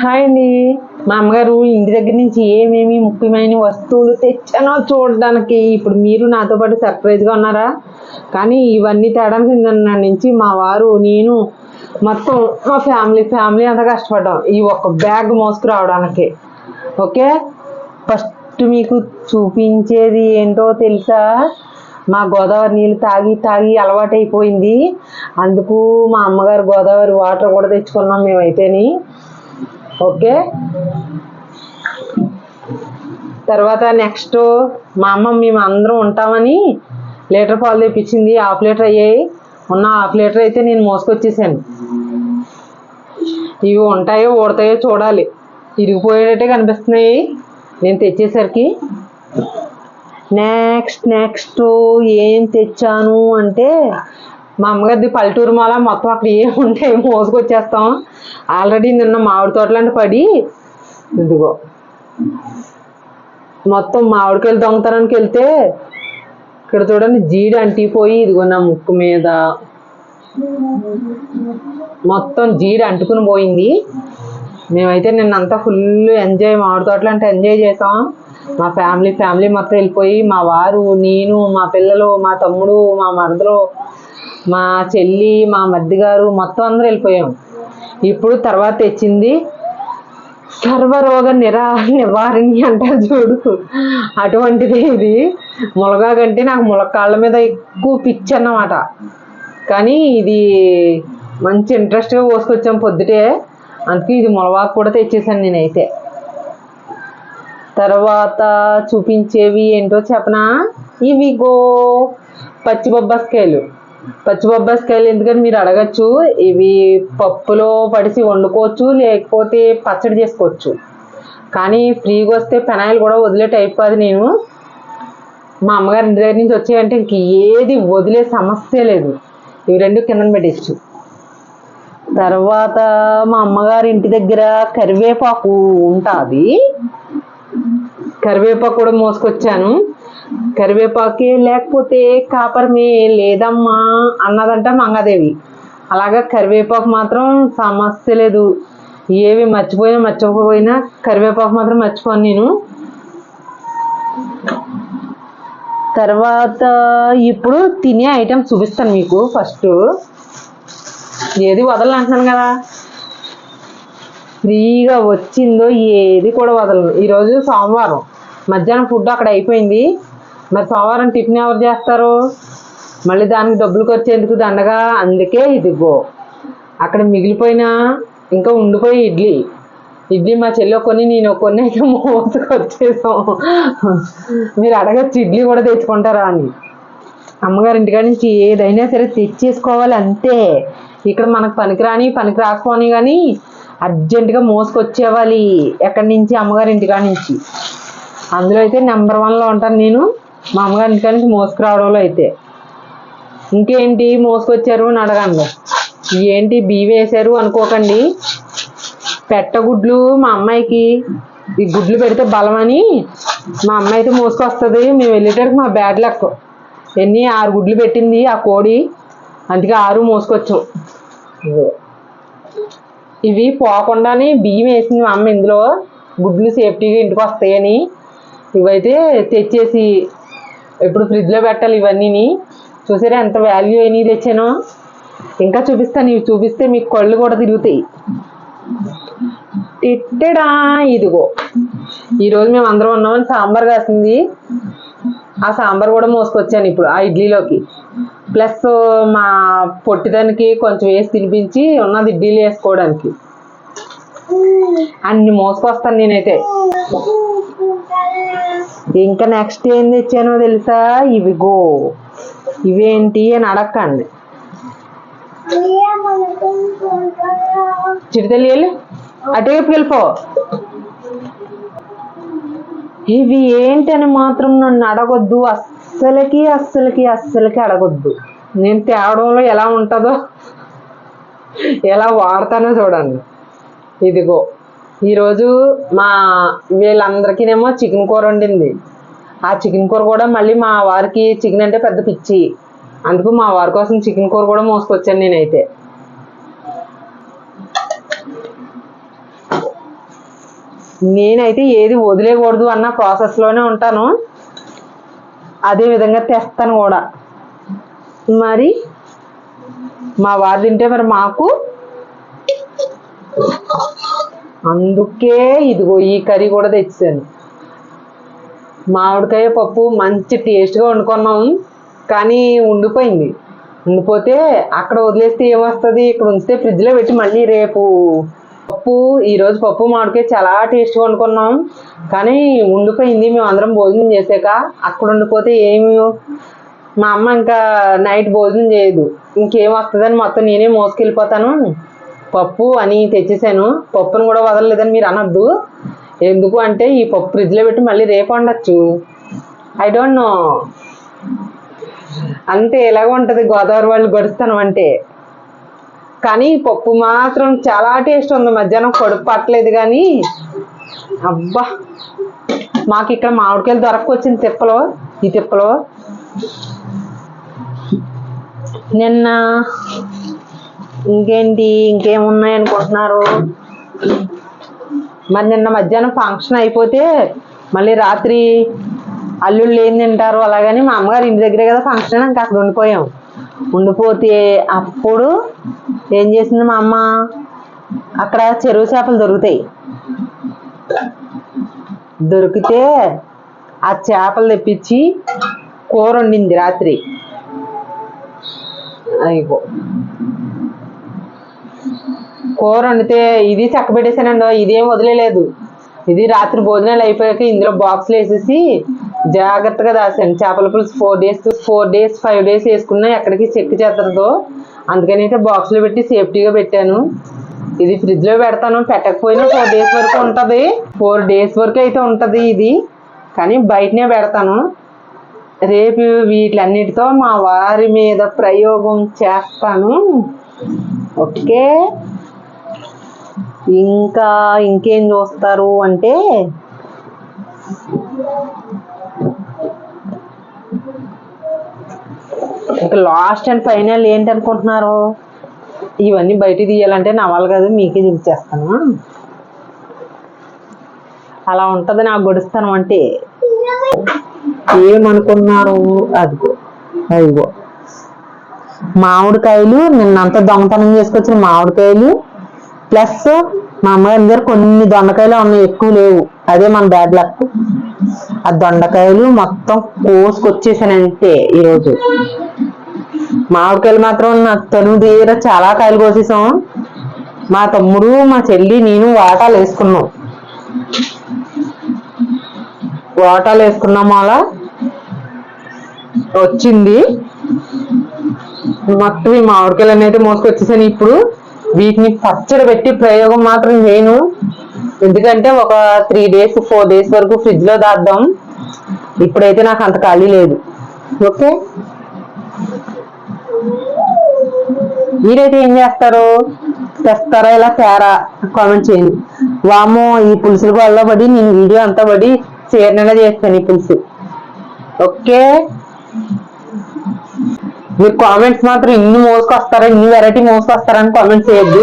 Hi అండి. మా అమ్మగారు ఇంటి దగ్గర నుంచి ఏమేమి ముఖ్యమైన వస్తువులు తెచ్చానో చూడడానికి ఇప్పుడు మీరు నాతో పాటు సర్ప్రైజ్గా ఉన్నారా? కానీ ఇవన్నీ తేడానికి నిన్న నుంచి మా వారు నేను మొత్తం మా ఫ్యామిలీ ఫ్యామిలీ అంతా కష్టపడ్డాం ఈ ఒక్క బ్యాగ్ మోసుకురావడానికి. ఓకే? ఫస్ట్ మీకు చూపించేది ఏంటో తెలుసా? మా గోదావరి నీళ్ళు తాగి తాగి అలవాటైపోయింది. అందుకు మా అమ్మగారు గోదావరి వాటర్ కూడా తెచ్చుకున్నాం మేమైతేని. ఓకే. తర్వాత నెక్స్ట్ మా అమ్మ మేము అందరం ఉంటామని లీటర్ పాలు తెప్పించింది. హాఫ్ లీటర్ అయ్యాయి. ఉన్న హాఫ్ లీటర్ అయితే నేను మోసుకొచ్చేసాను. ఇవి ఉంటాయో ఊడతాయో చూడాలి. ఇరిగిపోయేటట్టే కనిపిస్తున్నాయి. నేను తెచ్చేసరికి. నెక్స్ట్ నెక్స్ట్ ఏం తెచ్చాను అంటే మా అమ్మగారిది పల్లెటూరు మాల మొత్తం అక్కడ ఏం ఉంటాయి మోసుకొచ్చేస్తాం. ఆల్రెడీ నిన్న మామిడి తోటలాంటి పడి ఇదిగో. మొత్తం మామిడికాయలు దొంగతనానికి వెళ్తే ఇక్కడ చూడండి జీడి అంటిపోయి ఇదిగో నా ముక్కు మీద. మొత్తం జీడి అంటుకుని పోయింది. మేమైతే నిన్నంతా ఫుల్ ఎంజాయ్ మామిడి తోటలు అంటే ఎంజాయ్ చేసాం. మా ఫ్యామిలీ ఫ్యామిలీ మొత్తం వెళ్ళిపోయి మా వారు నేను మా పిల్లలు మా తమ్ముడు మా మరదలు మా చెల్లి మా మద్దిగారు మొత్తం అందరూ వెళ్ళిపోయాం. ఇప్పుడు తర్వాత తెచ్చింది సర్వరోగ నిరా నివారణి అంటారు చూడు. అటువంటిది ఇది. ములగా కంటే నాకు ములక్కాళ్ళ మీద ఎక్కువ పిచ్చి అన్నమాట. కానీ ఇది మంచి ఇంట్రెస్ట్గా పోసుకొచ్చాం పొద్దుటే. అందుకే ఇది ములగాకు కూడా తెచ్చేసాను నేనైతే. తర్వాత చూపించేవి ఏంటో చెప్పనా? ఇవిగో పచ్చి బొబ్బాస్కాయలు. పచ్చి బొబ్బాస్కాయలు ఎందుకని మీరు అడగచ్చు? ఇవి పప్పులో పడిసి వండుకోవచ్చు లేకపోతే పచ్చడి చేసుకోవచ్చు. కానీ ఫ్రీగా వస్తే పెనాయిల్ కూడా వదిలే టైప్ కాదు నేను. మా అమ్మగారి ఇంటి దగ్గర నుంచి వచ్చాయంటే ఇంక ఏది వదిలే సమస్య లేదు. ఇవి రెండు కింద పెట్టచ్చు తర్వాత మా అమ్మగారి ఇంటి దగ్గర కరివేపాకు ఉంటుంది. కరివేపాకు కూడా మోసుకొచ్చాను. కరివేపాకే లేకపోతే కాపరమే లేదమ్మా అన్నదంట మంగాదేవి. అలాగా కరివేపాకు మాత్రం సమస్య లేదు. ఏవి మర్చిపోయినా మర్చిపోయినా కరివేపాకు మాత్రం మర్చిపోను నేను. తర్వాత ఇప్పుడు తినే ఐటెం చూపిస్తాను మీకు ఫస్ట్. ఏది వదలను అంటున్నాను కదా. ఫ్రీగా వచ్చిందో ఏది కూడా వదలను. ఈరోజు సోమవారం. మధ్యాహ్నం ఫుడ్ అక్కడ అయిపోయింది. మరి సోమవారం టిఫిన్ ఎవరు చేస్తారు? మళ్ళీ దానికి డబ్బులు ఖర్చు ఎందుకు దండగా? అందుకే ఇదిగో. అక్కడ మిగిలిపోయిన ఇంకా ఉండిపోయి ఇడ్లీ. ఇడ్లీ మా చెల్లి కొన్ని నేను కొన్ని అయితే మోసుకొచ్చేసాం మీరు అడగచ్చు ఇడ్లీ కూడా తెచ్చుకుంటారా అని. అమ్మగారి ఇంటికాడ నుంచి ఏదైనా సరే తెచ్చేసుకోవాలి అంతే. ఇక్కడ మనకు పనికిరాని పనికి రాకపోని కానీ అర్జెంటుగా మోసుకొచ్చేవాలి. ఎక్కడి నుంచి? అమ్మగారి ఇంటికాడ నుంచి. అందులో అయితే నెంబర్ వన్లో ఉంటాను నేను. మా అమ్మగారి ఇంటికాడ నుంచి మోసుకురావడంలో అయితే. ఇంకేంటి? మోసుకొచ్చారు అని అడగండి ఏంటి బియ్యం వేశారు అనుకోకండి. పెట్టగుడ్లు మా అమ్మాయికి. ఈ గుడ్లు పెడితే బలమని మా అమ్మాయి అయితే మోసుకొస్తుంది. మేము వెళ్ళేటరికి మా బ్యాడ్ లక్. ఎన్ని ఆరు గుడ్లు పెట్టింది ఆ కోడి. అందుకే ఆరు మోసుకొచ్చాం. ఇవి పోకుండానే బియ్యం వేసింది మా అమ్మ ఇందులో. గుడ్లు సేఫ్టీగా ఇంటికి వస్తాయని. ఇవైతే తెచ్చేసి ఇప్పుడు ఫ్రిడ్జ్లో పెట్టాలి ఇవన్నీని. చూసారా ఎంత వాల్యూ అయినవి తెచ్చానో? ఇంకా చూపిస్తాను ఇవి చూపిస్తే మీకు కళ్ళు కూడా తిరుగుతాయి. తిట్టడా ఇదిగో. ఈరోజు మేము అందరం ఉన్నామని సాంబార్ కాసింది. ఆ సాంబార్ కూడా మోసుకొచ్చాను ఇప్పుడు ఆ ఇడ్లీలోకి. ప్లస్ మా పొట్టిదానికి కొంచెం వేసి తినిపించి ఉన్నది ఇడ్లీలు వేసుకోవడానికి. అన్ని మోసుకొస్తాను నేనైతే. ఇంకా నెక్స్ట్ ఏం తెచ్చానో తెలుసా? ఇవిగో ఇవేంటి అని అడగండి చిరుతల్లి వెళ్ళి అటువైపు వెళ్ళిపో. ఇవి ఏంటని మాత్రం నన్ను అడగొద్దు. అస్సలకి అస్సలకి అస్సలకి అడగొద్దు. నేను తేవడంలో ఎలా ఉంటుందో ఎలా వాడతానో చూడండి. ఇదిగో. ఈరోజు మా వీళ్ళందరికీనేమో చికెన్ కూర వండింది. ఆ చికెన్ కూర కూడా మళ్ళీ మా వారికి చికెన్ అంటే పెద్ద పిచ్చి. అందుకు మా వారి కోసం చికెన్ కూర కూడా మోసుకొచ్చాను నేనైతే. నేనైతే ఏది వదిలేయకూడదు అన్న ప్రాసెస్లోనే ఉంటాను. అదే విధంగా తెస్తాను కూడా. మరి మా వారు తింటే మరి మాకు అందుకే ఇదిగో ఈ కర్రీ కూడా తెచ్చాను. మామిడికాయ పప్పు మంచి టేస్ట్గా వండుకున్నాం కానీ ఉండిపోయింది. ఉండిపోతే అక్కడ వదిలేస్తే ఏమొస్తుంది? ఇక్కడ ఉంచితే ఫ్రిడ్జ్లో పెట్టి మళ్ళీ రేపు పప్పు ఈరోజు పప్పు మామిడికాయ చాలా టేస్ట్గా వండుకున్నాం కానీ ఉండిపోయింది. మేము అందరం భోజనం చేసాక అక్కడ ఉండిపోతే ఏమి? మా అమ్మ ఇంకా నైట్ భోజనం చేయదు. ఇంకేం వస్తుందని మొత్తం నేనే మోసుకెళ్ళిపోతాను. పప్పు అని తెచ్చేసాను. పప్పును కూడా వదలలేదని మీరు అనొద్దు. ఎందుకు అంటే ఈ పప్పు ఫ్రిడ్జ్లో పెట్టి మళ్ళీ రేపు వండొచ్చు. ఐ డోంట్ నో అంతే ఎలాగో ఉంటుంది గోదావరి వాళ్ళు గడుస్తాను అంటే. కానీ పప్పు మాత్రం చాలా టేస్ట్ ఉంది. మధ్యాహ్నం కడుపు పట్టలేదు కానీ. అబ్బా! మాకు ఇక్కడ మామిడికాయలు దొరకొచ్చింది తిప్పలో. ఈ తిప్పలో. నిన్న ఇంకేంటి? ఇంకేమున్నాయి అనుకుంటున్నారు? మరి నిన్న మధ్యాహ్నం ఫంక్షన్ అయిపోతే మళ్ళీ రాత్రి అల్లుళ్ళు ఏం తింటారు అలాగని మా అమ్మగారు ఇంటి దగ్గరే కదా ఫంక్షన్ ఇంకా అక్కడ ఉండిపోయాం. ఉండిపోతే అప్పుడు ఏం చేసింది మా అమ్మ? అక్కడ చెరువు చేపలు దొరుకుతాయి. దొరికితే ఆ చేపలు తెప్పించి కూర వండింది రాత్రి. అయిపో కూర వండితే ఇది చక్క పెట్టేసానండి ఇదేం వదిలేదు ఇది రాత్రి భోజనాలు అయిపోయాక ఇందులో బాక్సులు వేసేసి జాగ్రత్తగా దాసాను చేపల పులుసు four days four days five days వేసుకున్నా ఎక్కడికి చెక్ చేద్దరదో అందుకని అయితే బాక్స్లో పెట్టి సేఫ్టీగా పెట్టాను. ఇది ఫ్రిడ్జ్లో పెడతాను. పెట్టకపోయినా ఫోర్ డేస్ వరకు ఉంటుంది. ఫోర్ డేస్ వరకు అయితే ఉంటుంది ఇది. కానీ బయటనే పెడతాను. రేపు వీటిలన్నిటితో మా వారి మీద ప్రయోగం చేస్తాను. ఓకే? ఇంకా ఇంకేం చూస్తారు అంటే ఇంకా లాస్ట్ అండ్ ఫైనల్ ఏంటి అనుకుంటున్నారు ఇవన్నీ బయట తీయాలంటే నవ్వాలి కదా మీకే చూపించేస్తాను. అలా ఉంటుంది నాకు గొడుస్తాను అంటే. ఏమనుకున్నారు? అదిగో అదిగో. మామిడికాయలు నిన్నంత దొంగతనం చేసుకొచ్చిన మామిడికాయలు ప్లస్ మా అమ్మగారి దగ్గర కొన్ని దొండకాయలు ఉన్నాయి ఎక్కువ లేవు. అదే మన బ్యాడ్ లక్ ఆ దొండకాయలు మొత్తం కోసుకొచ్చేసానంటే ఈరోజు మామిడికాయలు మాత్రం నా తను దగ్గర చాలా కాయలు కోసేసాం. మా తమ్ముడు మా చెల్లి నేను వాటాలు వేసుకున్నాం. వాటాలు వేసుకున్నాము అలా. వచ్చింది. మొత్తం ఈ మామిడికాయలు అనేది మోసుకొచ్చేసాను ఇప్పుడు. వీటిని పచ్చడి పెట్టి ప్రయోగం మాత్రం చేయను. ఎందుకంటే ఒక త్రీ డేస్ ఫోర్ డేస్ వరకు ఫ్రిడ్జ్లో దాద్దాం. ఇప్పుడైతే నాకు అంత ఖాళీ లేదు. ఓకే? మీరైతే ఏం చేస్తారు? తెస్తారా ఇలా తేరా? కామెంట్ చేయండి. వామో ఈ పులుసులు వల్ల పడి నేను వీడియో అంతా పడి చేరినగా చేస్తాను ఈ పులుసు. ఓకే? మీరు కామెంట్స్ మాత్రం ఇన్ని మోసుకొస్తారా? ఇన్ని వెరైటీ మోసుకొస్తారా అని కామెంట్స్ చేయొద్దు.